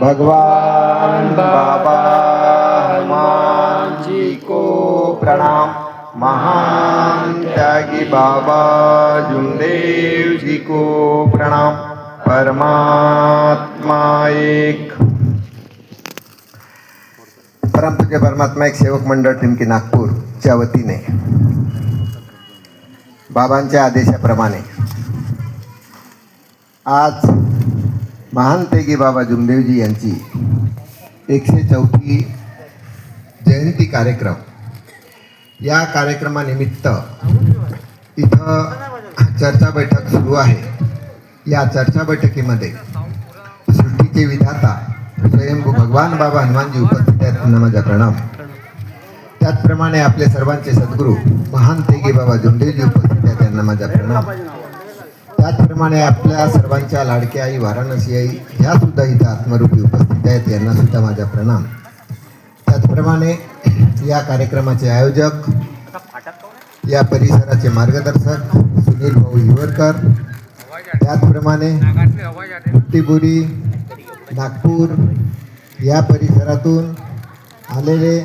भगवान बाबा हनुमान जी को प्रणाम। महान त्यागी बाबा जुमदेव जी को प्रणाम। परमात्मा एक। परमपूज्य परमात्मा एक सेवक मंडळ टिमकी नागपूरच्या वतीने। बाबांच्या आदेशाप्रमाणे। आज महान तेगी बाबा जुमदेवजी यांची एकशे चौथी जयंती कार्यक्रम. या कार्यक्रमानिमित्त इथं चर्चा बैठक सुरू आहे. या चर्चा बैठकीमध्ये सुट्टीचे विधाता स्वयंभू भगवान बाबा हनुमानजी उपस्थित आहेत. त्यांना माझा प्रणाम. त्याचप्रमाणे आपले सर्वांचे सद्गुरू महान तेगी बाबा जुमदेवजी उपस्थित आहेत. त्यांना माझा प्रणाम. त्याचप्रमाणे आपल्या सर्वांच्या लाडक्या आई वाराणसी आई ह्या सुद्धा इथं आत्मरूपी उपस्थित आहेत यांना सुद्धा माझा प्रणाम. त्याचप्रमाणे या कार्यक्रमाचे आयोजक या परिसराचे मार्गदर्शक सुनील भाऊ हिवरकर त्याचप्रमाणे बुट्टीपुरी नागपूर या परिसरातून आलेले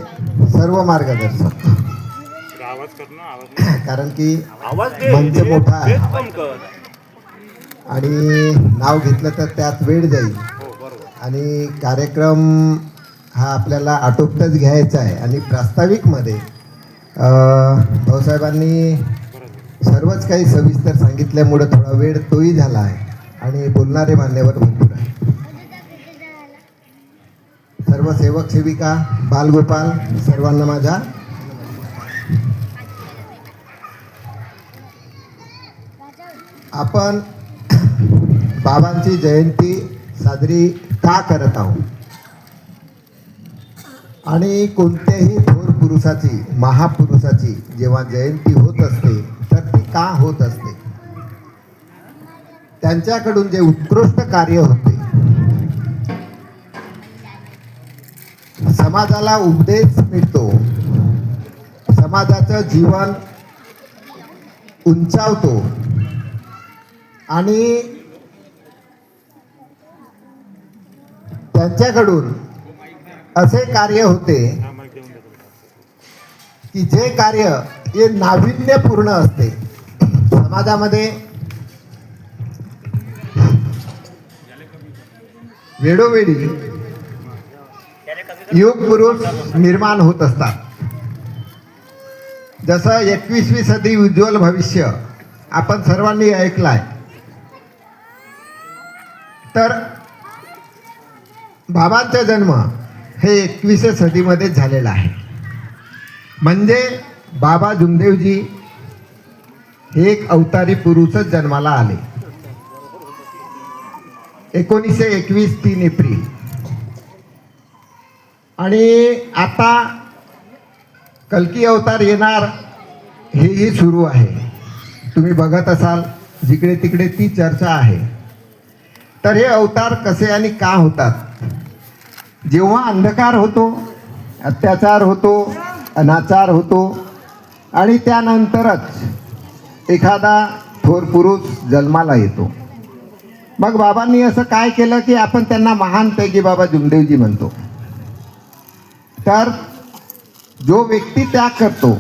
सर्व मार्गदर्शक. कारण की मंच मोठा आहे. आणि नाव घेतलं तर त्यात वेळ जाईल. आणि कार्यक्रम हा आपल्याला आटोपतच घ्यायचा आहे. आणि प्रास्ताविकमध्ये भाऊसाहेबांनी सर्वच काही सविस्तर सांगितल्यामुळं थोडा वेळ तोही झाला आहे. आणि बोलणारे मान्यवर भरपूर आहे सर्व सेवक सेविका बालगोपाल सर्वांना माझा आपण बाबांची जयंती साजरी का करत आहोत? आणि कोणत्याही थोर पुरुषाची महापुरुषाची जेव्हा जयंती होत असते तर ती का होत असते? त्यांच्याकडून जे उत्कृष्ट कार्य होते समाजाला उपदेश मिळतो. समाजाचं जीवन उंचावतो. आणि त्यांच्याकडून असे कार्य होते की जे कार्य हे नाविन्यपूर्ण असते. समाजामध्ये वेळोवेळी युग पुरुष निर्माण होत असतात. जसं एकवीसवी सदी उज्ज्वल भविष्य आपण सर्वांनी ऐकलाय. तर बाबांचा जन्म हे एकविसव्या सदीमध्येच झालेला आहे. म्हणजे बाबा जुमदेवजी हे एक अवतारी पुरुषच जन्माला आले. एकोणीसशे एकवीस तीन एप्रिल. आणि आता कलकी अवतार येणार हेही सुरू आहे. तुम्ही बघत असाल जिकडे तिकडे ती चर्चा आहे. तर हे अवतार कसे आणि का होतात? जेव्हा अंधकार होतो अत्याचार होतो अनाचार होतो आणि त्यानंतरच एखादा थोर पुरुष जन्माला येतो. मग बाबांनी असं काय केलं की आपण त्यांना महान पैकी बाबा जुमदेवजी म्हणतो. तर जो व्यक्ती त्याग करतो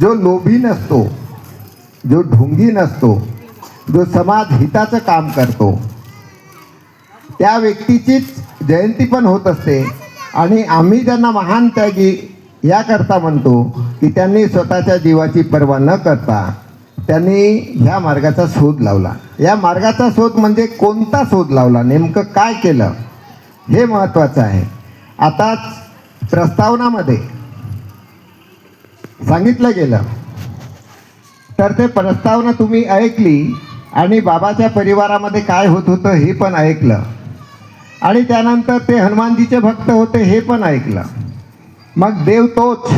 जो लोभी नसतो जो ढोंगी नसतो जो समाज हिताचं काम करतो त्या व्यक्तीचीच जयंती पण होत असते. आणि आम्ही ज्यांना महान त्यागी याकरता म्हणतो की त्यांनी स्वतःच्या जीवाची पर्वा न करता त्यांनी ह्या मार्गाचा शोध लावला. या मार्गाचा शोध म्हणजे कोणता शोध लावला? नेमकं काय केलं? हे महत्त्वाचं आहे. आताच प्रस्तावनामध्ये सांगितलं गेलं. तर ते प्रस्तावना तुम्ही ऐकली आणि बाबाच्या परिवारामध्ये काय होत होतं हे पण ऐकलं. आणि त्यानंतर ते हनुमानजीचे भक्त होते हे पण ऐकलं. मग देव तोच.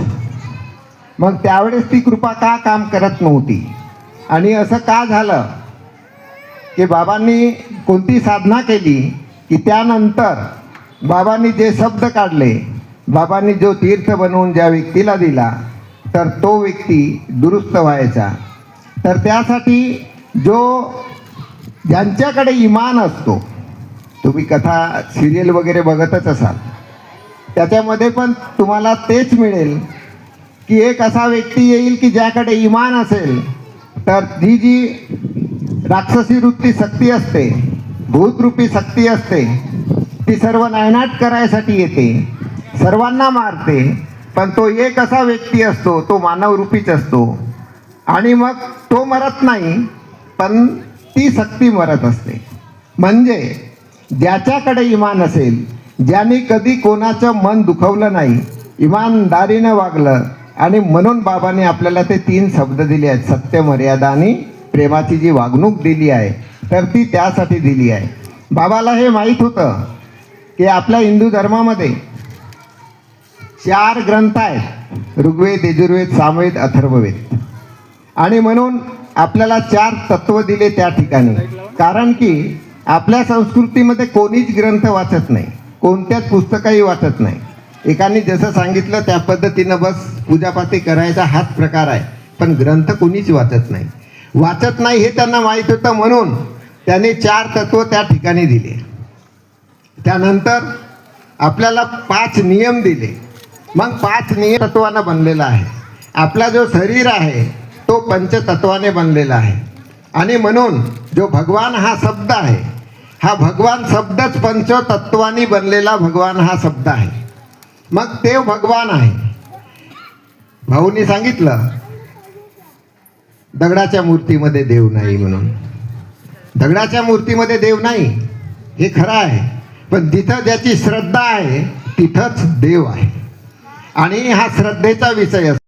मग त्यावेळेस ती कृपा का काम करत नव्हती? आणि असं का झालं? की बाबांनी कोणती साधना केली की त्यानंतर बाबांनी जे शब्द काढले बाबांनी जो तीर्थ बनवून ज्या व्यक्तीला दिला तर तो व्यक्ती दुरुस्त व्हायचा. तर त्यासाठी जो ज्यांच्याकडे इमान असतो तुम्ही कथा सिरियल वगैरे बघतच असाल. त्याच्यामध्ये पण तुम्हाला तेच मिळेल की एक असा व्यक्ती येईल की ज्याकडे इमान असेल तर ती जी राक्षसी वृत्ती सक्ती असते भूतरूपी सक्ती असते ती सर्व नायनाट करायसाठी येते सर्वांना मारते पण तो एक असा व्यक्ती असतो तो मानवरूपीच असतो. आणि मग तो मरत नाही पण ती सक्ती मरत असते. म्हणजे ज्याच्याकडे इमान असेल ज्याने कधी कोणाचं मन दुखवलं नाही इमानदारीनं वागलं आणि म्हणून बाबाने आपल्याला ते तीन शब्द दिले आहेत सत्य मर्यादा आणि प्रेमाची जी वागणूक दिली आहे तर ती त्यासाठी दिली आहे. बाबाला हे माहीत होतं की आपल्या हिंदू धर्मामध्ये चार ग्रंथ आहेत ऋग्वेद यजुर्वेद सामवेद अथर्ववेद. आणि म्हणून आपल्याला चार तत्व दिले त्या ठिकाणी. कारण की आपल्या संस्कृतीमध्ये कोणीच ग्रंथ वाचत नाही. कोणत्याच पुस्तकही वाचत नाही. एकाने जसं सांगितलं त्या पद्धतीनं बस पूजापाती करायचा हाच प्रकार आहे. पण ग्रंथ कोणीच वाचत नाही. वाचत नाही हे त्यांना माहीत होतं म्हणून त्याने चार तत्व त्या ठिकाणी दिले. त्यानंतर आपल्याला पाच नियम दिले. मग पाच नियम तत्वानं बनलेला आहे. आपला जो शरीर आहे तो पंचतत्वाने बनलेला आहे. आणि म्हणून जो भगवान हा शब्द आहे हा भगवान शब्दच पंचतत्वानी बनलेला भगवान हा शब्द आहे. मग ते भगवान आहे. भाऊनी सांगितलं दगडाच्या मूर्तीमध्ये देव नाही म्हणून. दगडाच्या मूर्तीमध्ये देव नाही हे खरं आहे. पण जिथं ज्याची श्रद्धा आहे तिथंच देव आहे. आणि हा श्रद्धेचा विषय असतो.